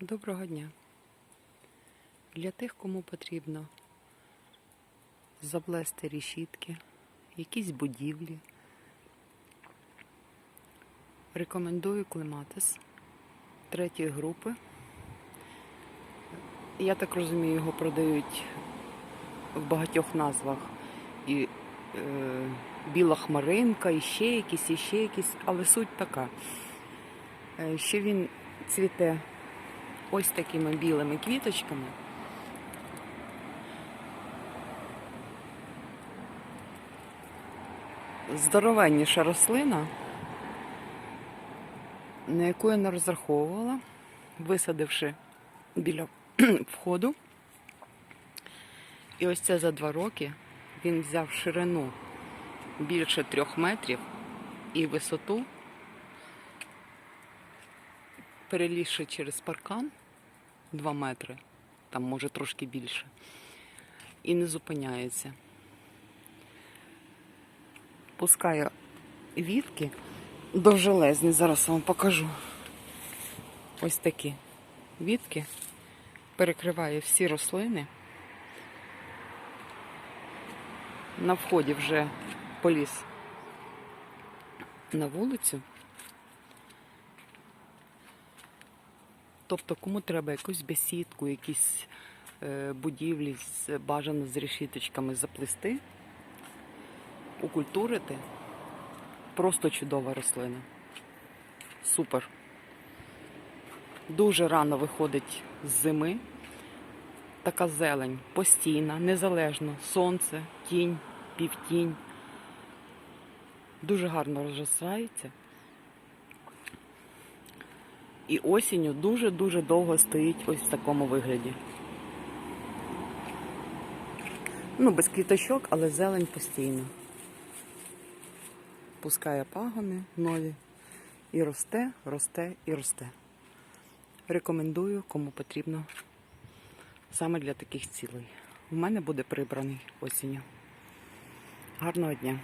Доброго дня. Для тих, кому потрібно заплести рішітки, якісь будівлі, рекомендую клематис третьої групи. Я так розумію, його продають в багатьох назвах. І е, біла хмаринка, і ще якісь, і ще якісь, але суть така. Е, що він цвіте ось такими білими квіточками. Здоровенніша рослина, на яку я не розраховувала, висадивши біля входу. І ось це за два роки він взяв ширину більше трьох метрів і висоту перелізши через паркан 2 метри, там може трошки більше, і не зупиняється. Пускає вітки довжелезні, зараз вам покажу. Ось такі вітки, перекриває всі рослини. На вході вже поліз на вулицю. Тобто, кому треба якусь бесідку, якісь е, будівлі бажано з решіточками заплести, укультурити. Просто чудова рослина. Супер. Дуже рано виходить з зими. Така зелень постійна, незалежно. Сонце, тінь, півтінь. Дуже гарно розростається. І осінню дуже-дуже довго стоїть ось в такому вигляді. Ну, без квіточок, але зелень постійно. Пускає пагони нові. І росте, росте і росте. Рекомендую, кому потрібно саме для таких цілей. У мене буде прибраний осінню. Гарного дня!